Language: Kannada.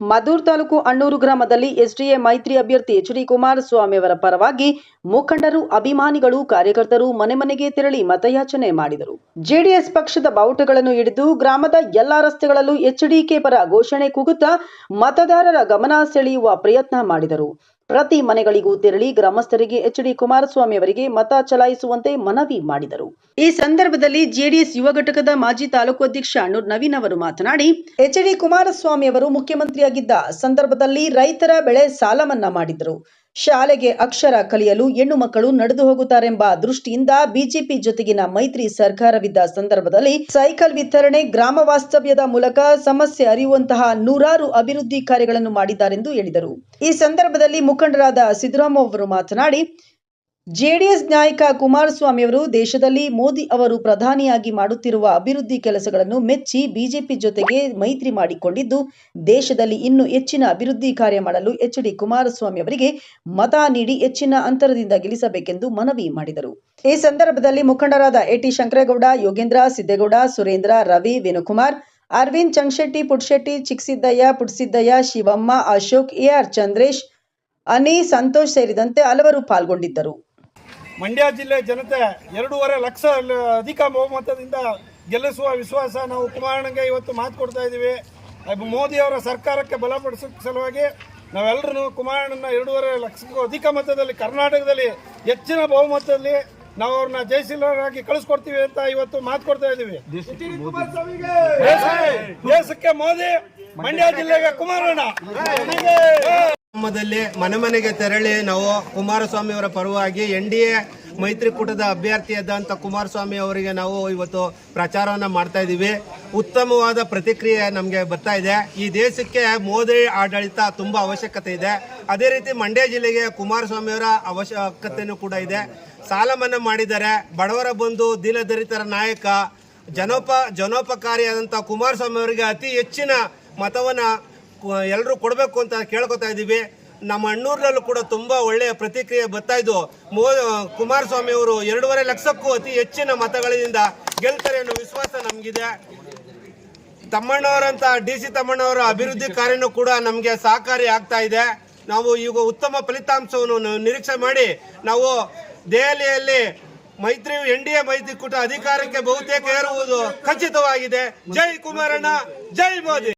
ಮಧೂರ್ ತಾಲೂಕು ಅಣ್ಣೂರು ಗ್ರಾಮದಲ್ಲಿ ಎಸ್ಡಿಎ ಮೈತ್ರಿ ಅಭ್ಯರ್ಥಿ ಎಚ್ ಡಿ ಕುಮಾರಸ್ವಾಮಿ ಅವರ ಪರವಾಗಿ ಮುಖಂಡರು, ಅಭಿಮಾನಿಗಳು, ಕಾರ್ಯಕರ್ತರು ಮನೆ ಮನೆಗೆ ತೆರಳಿ ಮತಯಾಚನೆ ಮಾಡಿದರು. ಜೆಡಿಎಸ್ ಪಕ್ಷದ ಬಾವುಟಗಳನ್ನು ಹಿಡಿದು ಗ್ರಾಮದ ಎಲ್ಲಾ ರಸ್ತೆಗಳಲ್ಲೂ ಎಚ್ಡಿಕೆ ಪರ ಘೋಷಣೆ ಕೂಗುತ್ತಾ ಮತದಾರರ ಗಮನ ಸೆಳೆಯುವ ಪ್ರಯತ್ನ ಮಾಡಿದರು. ಪ್ರತಿ ಮನೆಗಳಿಗೂ ತೆರಳಿ ಗ್ರಾಮಸ್ಥರಿಗೆ ಎಚ್ ಡಿ ಕುಮಾರಸ್ವಾಮಿ ಅವರಿಗೆ ಮತ ಚಲಾಯಿಸುವಂತೆ ಮನವಿ ಮಾಡಿದರು. ಈ ಸಂದರ್ಭದಲ್ಲಿ ಜೆಡಿಎಸ್ ಯುವ ಘಟಕದ ಮಾಜಿ ತಾಲೂಕು ಅಧ್ಯಕ್ಷ ಅಣ್ಣೂರ್ ನವೀನ್ ಅವರು ಮಾತನಾಡಿ ಎಚ್ ಡಿ ಕುಮಾರಸ್ವಾಮಿ ಅವರು ಮುಖ್ಯಮಂತ್ರಿಯಾಗಿದ್ದ ಸಂದರ್ಭದಲ್ಲಿ ರೈತರ ಬೆಳೆ ಸಾಲ ಮನ್ನಾ ಮಾಡಿದ್ರು ಶಾಲೆಗೆ ಅಕ್ಷರ ಕಲಿಯಲು ಹೆಣ್ಣು ಮಕ್ಕಳು ನಡೆದು ಹೋಗುತ್ತಾರೆಂಬ ದೃಷ್ಟಿಯಿಂದ ಬಿಜೆಪಿ ಜೊತೆಗಿನ ಮೈತ್ರಿ ಸರ್ಕಾರವಿದ್ದ ಸಂದರ್ಭದಲ್ಲಿ ಸೈಕಲ್ ವಿತರಣೆ ಗ್ರಾಮ ವಾಸ್ತವ್ಯದ ಮೂಲಕ ಸಮಸ್ಯೆ ಅರಿಯುವಂತಹ ನೂರಾರು ಅಭಿವೃದ್ಧಿ ಕಾರ್ಯಗಳನ್ನು ಮಾಡಿದ್ದಾರೆಂದು ಹೇಳಿದರು. ಈ ಸಂದರ್ಭದಲ್ಲಿ ಮುಖಂಡರಾದ ಸಿದ್ದರಾಮ ಅವರು ಮಾತನಾಡಿ ಜೆಡಿಎಸ್ ನಾಯಕ ಕುಮಾರಸ್ವಾಮಿ ಅವರು ದೇಶದಲ್ಲಿ ಮೋದಿ ಅವರು ಪ್ರಧಾನಿಯಾಗಿ ಮಾಡುತ್ತಿರುವ ಅಭಿವೃದ್ಧಿ ಕೆಲಸಗಳನ್ನು ಮೆಚ್ಚಿ ಬಿಜೆಪಿ ಜೊತೆಗೆ ಮೈತ್ರಿ ಮಾಡಿಕೊಂಡಿದ್ದು, ದೇಶದಲ್ಲಿ ಇನ್ನೂ ಹೆಚ್ಚಿನ ಅಭಿವೃದ್ಧಿ ಕಾರ್ಯ ಮಾಡಲು ಎಚ್ ಡಿ ಕುಮಾರಸ್ವಾಮಿ ಅವರಿಗೆ ಮತ ನೀಡಿ ಹೆಚ್ಚಿನ ಅಂತರದಿಂದ ಗೆಲ್ಲಿಸಬೇಕೆಂದು ಮನವಿ ಮಾಡಿದರು. ಈ ಸಂದರ್ಭದಲ್ಲಿ ಮುಖಂಡರಾದ A T Shankaregowda, Yogendra Siddegowda, Surendra, Ravi, Venukumar, Arvind Changshetty Putshetty, Chiksiddaiah, Putsiddaiah, Shivamma, Ashok A R Chandresh, Ani Santosh ಸೇರಿದಂತೆ ಹಲವರು ಪಾಲ್ಗೊಂಡಿದ್ದರು. ಮಂಡ್ಯ ಜಿಲ್ಲೆ ಜನತೆ ಎರಡೂವರೆ ಲಕ್ಷ ಅಧಿಕ ಬಹುಮತದಿಂದ ಗೆಲ್ಲಿಸುವ ವಿಶ್ವಾಸ ನಾವು ಕುಮಾರಣ್ಣಗೆ ಇವತ್ತು ಮಾತು ಕೊಡ್ತಾ ಇದ್ದೀವಿ. ಮೋದಿಯವರ ಸರ್ಕಾರಕ್ಕೆ ಬಲಪಡಿಸೋ ಸಲುವಾಗಿ ನಾವೆಲ್ಲರೂ ಕುಮಾರಣ್ಣನ ಎರಡೂವರೆ ಲಕ್ಷಕ್ಕೂ ಅಧಿಕ ಮತದಲ್ಲಿ ಕರ್ನಾಟಕದಲ್ಲಿ ಹೆಚ್ಚಿನ ಬಹುಮತದಲ್ಲಿ ನಾವು ಅವ್ರನ್ನ ಜಯಶೀಲರಾಗಿ ಕಳಿಸ್ಕೊಡ್ತೀವಿ ಅಂತ ಇವತ್ತು ಮಾತು ಕೊಡ್ತಾ ಇದ್ದೀವಿ. ದೇಶ- ದೇಶಕ್ಕೆ ಮೋದಿ, ಮಂಡ್ಯ ಜಿಲ್ಲೆಗೆ ಕುಮಾರಣ್ಣ. ಗ್ರಾಮದಲ್ಲಿ ಮನೆ ಮನೆಗೆ ತೆರಳಿ ನಾವು ಕುಮಾರಸ್ವಾಮಿ ಅವರ ಪರವಾಗಿ ಎನ್ ಡಿ ಎ ಮೈತ್ರಿಕೂಟದ ಅಭ್ಯರ್ಥಿಯಾದಂಥ ಕುಮಾರಸ್ವಾಮಿ ಅವರಿಗೆ ನಾವು ಇವತ್ತು ಪ್ರಚಾರವನ್ನು ಮಾಡ್ತಾ ಇದ್ದೀವಿ. ಉತ್ತಮವಾದ ಪ್ರತಿಕ್ರಿಯೆ ನಮಗೆ ಬರ್ತಾ ಇದೆ. ಈ ದೇಶಕ್ಕೆ ಮೋದಿ ಆಡಳಿತ ತುಂಬ ಅವಶ್ಯಕತೆ ಇದೆ. ಅದೇ ರೀತಿ ಮಂಡ್ಯ ಜಿಲ್ಲೆಗೆ ಕುಮಾರಸ್ವಾಮಿಯವರ ಅವಶ್ಯಕತೆಯೂ ಕೂಡ ಇದೆ. ಸಾಲ ಮನ್ನಾ ಮಾಡಿದ್ದಾರೆ. ಬಡವರ ಬಂಧು ದೀನದರಿತರ ನಾಯಕ, ಜನೋಪ, ಜನೋಪಕಾರಿಯಾದಂಥ ಕುಮಾರಸ್ವಾಮಿ ಅವರಿಗೆ ಅತಿ ಹೆಚ್ಚಿನ ಮತವನ್ನ ಎಲ್ಲರೂ ಕೊಡಬೇಕು ಅಂತ ಕೇಳ್ಕೊತಾ ಇದ್ದೀವಿ. ನಮ್ಮ ಅಣ್ಣೂರಿನಲ್ಲೂ ಕೂಡ ತುಂಬಾ ಒಳ್ಳೆಯ ಪ್ರತಿಕ್ರಿಯೆ ಬರ್ತಾ ಇದ್ದು, ಮೋ ಕುಮಾರಸ್ವಾಮಿ ಅವರು ಎರಡೂವರೆ ಲಕ್ಷಕ್ಕೂ ಅತಿ ಹೆಚ್ಚಿನ ಮತಗಳಿಂದ ಗೆಲ್ತಾರೆ ಅನ್ನೋ ವಿಶ್ವಾಸ ನಮಗಿದೆ. ತಮ್ಮಣ್ಣವರಂತ ಡಿ ಸಿ ತಮ್ಮಣ್ಣವರ ಅಭಿವೃದ್ಧಿ ಕಾರ್ಯನೂ ಕೂಡ ನಮಗೆ ಸಹಕಾರಿ ಆಗ್ತಾ ಇದೆ. ನಾವು ಈಗ ಉತ್ತಮ ಫಲಿತಾಂಶವನ್ನು ನಿರೀಕ್ಷೆ ಮಾಡಿ, ನಾವು ದೆಹಲಿಯಲ್ಲಿ ಮೈತ್ರಿ, ಎನ್ ಡಿ ಎ ಮೈತ್ರಿಕೂಟ ಅಧಿಕಾರಕ್ಕೆ ಬಹುತೇಕ ಏರುವುದು ಖಚಿತವಾಗಿದೆ. ಜೈ ಕುಮಾರಣ್ಣ, ಜೈ ಮೋದಿ!